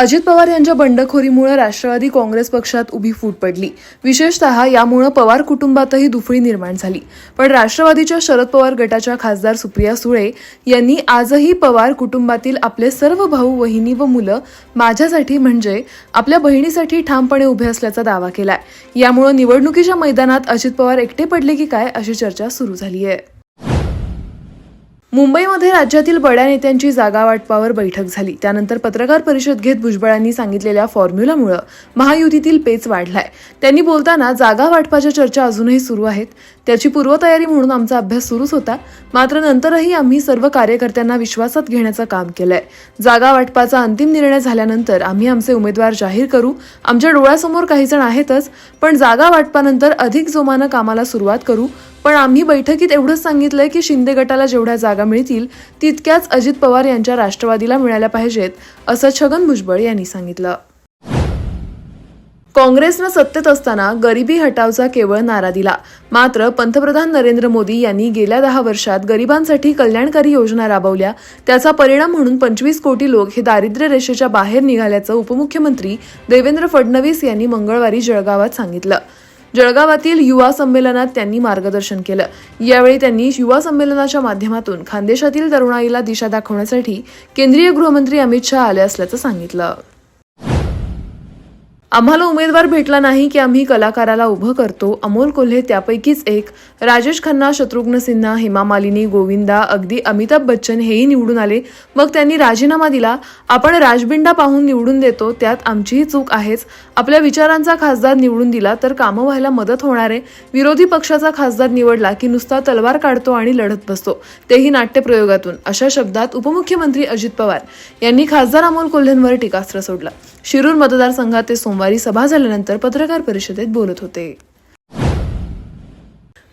अजित पवार यांच्या बंडखोरीमुळे राष्ट्रवादी काँग्रेस पक्षात उभी फूट पडली. विशेषतः यामुळे पवार कुटुंबातही दुफळी निर्माण झाली. पण राष्ट्रवादीच्या शरद पवार गटाच्या खासदार सुप्रिया सुळे यांनी आजही पवार कुटुंबातील आपले सर्व भाऊ वहिनी व मुलं माझ्यासाठी म्हणजे आपल्या बहिणीसाठी ठामपणे उभे असल्याचा दावा केलाय. यामुळे निवडणुकीच्या मैदानात अजित पवार एकटे पडले की काय अशी चर्चा सुरू झाली आहे मुंबईमध्ये राज्यातील बड्या नेत्यांची जागा वाटपावर बैठक झाली. त्यानंतर पत्रकार परिषद घेत भुजबळांनी सांगितलेल्या फॉर्म्युलामुळे महायुतीतील पेच वाढलाय. त्यांनी बोलताना जागा वाटपाच्या चर्चा अजूनही सुरू आहेत. त्याची पूर्वतयारी म्हणून आमचा अभ्यास सुरूच होता. मात्र नंतरही आम्ही सर्व कार्यकर्त्यांना विश्वासात घेण्याचं काम केलंय. जागा वाटपाचा अंतिम निर्णय झाल्यानंतर आम्ही आमचे उमेदवार जाहीर करू. आमच्या डोळ्यासमोर काही जण आहेतच पण जागा वाटपानंतर अधिक जोमानं कामाला सुरुवात करू. पण आम्ही बैठकीत एवढंच सांगितलंय की शिंदे गटाला जेवढ्या जागा मिळतील तितक्याच अजित पवार यांच्या राष्ट्रवादीला मिळाल्या पाहिजेत असं छगन भुजबळ यांनी सांगितलं. काँग्रेसनं सत्तेत असताना गरिबी हटावचा केवळ नारा दिला. मात्र पंतप्रधान नरेंद्र मोदी यांनी गेल्या दहा वर्षात गरिबांसाठी कल्याणकारी योजना राबवल्या. त्याचा परिणाम म्हणून पंचवीस कोटी लोक हे दारिद्र्य रेषेच्या बाहेर निघाल्याचं उपमुख्यमंत्री देवेंद्र फडणवीस यांनी मंगळवारी जळगावात सांगितलं. जळगावातील युवा संमेलनात त्यांनी मार्गदर्शन केलं. यावेळी त्यांनी युवा संमेलनाच्या माध्यमातून खानदेशातील तरुणाईला दिशा दाखवण्यासाठी केंद्रीय गृहमंत्री अमित शहा आले असल्याचं सांगितलं. आम्हाला उमेदवार भेटला नाही की आम्ही कलाकाराला उभं करतो. अमोल कोल्हे त्यापैकीच एक. राजेश खन्ना शत्रुघ्न सिन्हा हेमा मालिनी गोविंदा अगदी अमिताभ बच्चन हेही निवडून आले. मग त्यांनी राजीनामा दिला. आपण राजबिंडा पाहून निवडून देतो. त्यात आमचीही चूक आहेच. आपल्या विचारांचा खासदार निवडून दिला तर कामं व्हायला मदत होणार आहे. विरोधी पक्षाचा खासदार निवडला की नुसता तलवार काढतो आणि लढत बसतो. तेही नाट्यप्रयोगातून अशा शब्दात उपमुख्यमंत्री अजित पवार यांनी खासदार अमोल कोल्हेंवर टीकास्त्र सोडलं. शिरूर मतदारसंघात ते सोमवार सभा झाल्यानंतर पत्रकार परिषदेत बोलत होते.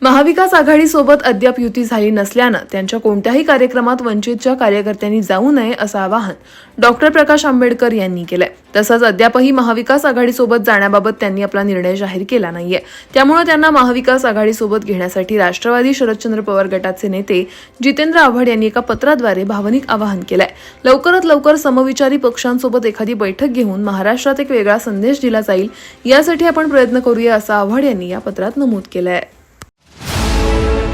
महाविकास आघाडीसोबत अद्याप युती झाली नसल्यानं त्यांच्या कोणत्याही कार्यक्रमात वंचितच्या कार्यकर्त्यांनी जाऊ नये असं आवाहन डॉक्टर प्रकाश आंबेडकर यांनी केलंय. तसंच अद्यापही महाविकास आघाडीसोबत जाण्याबाबत त्यांनी आपला निर्णय जाहीर केला नाहीये. त्यामुळे त्यांना महाविकास आघाडीसोबत घेण्यासाठी राष्ट्रवादी शरदचंद्र पवार गटाचे नेते जितेंद्र आव्हाड यांनी एका पत्राद्वारे भावनिक आवाहन केलंय. लवकरात लवकर समविचारी पक्षांसोबत एखादी बैठक घेऊन महाराष्ट्रात एक वेगळा संदेश दिला जाईल यासाठी आपण प्रयत्न करूया असं आव्हाड यांनी या पत्रात नमूद केलंय. Thank you.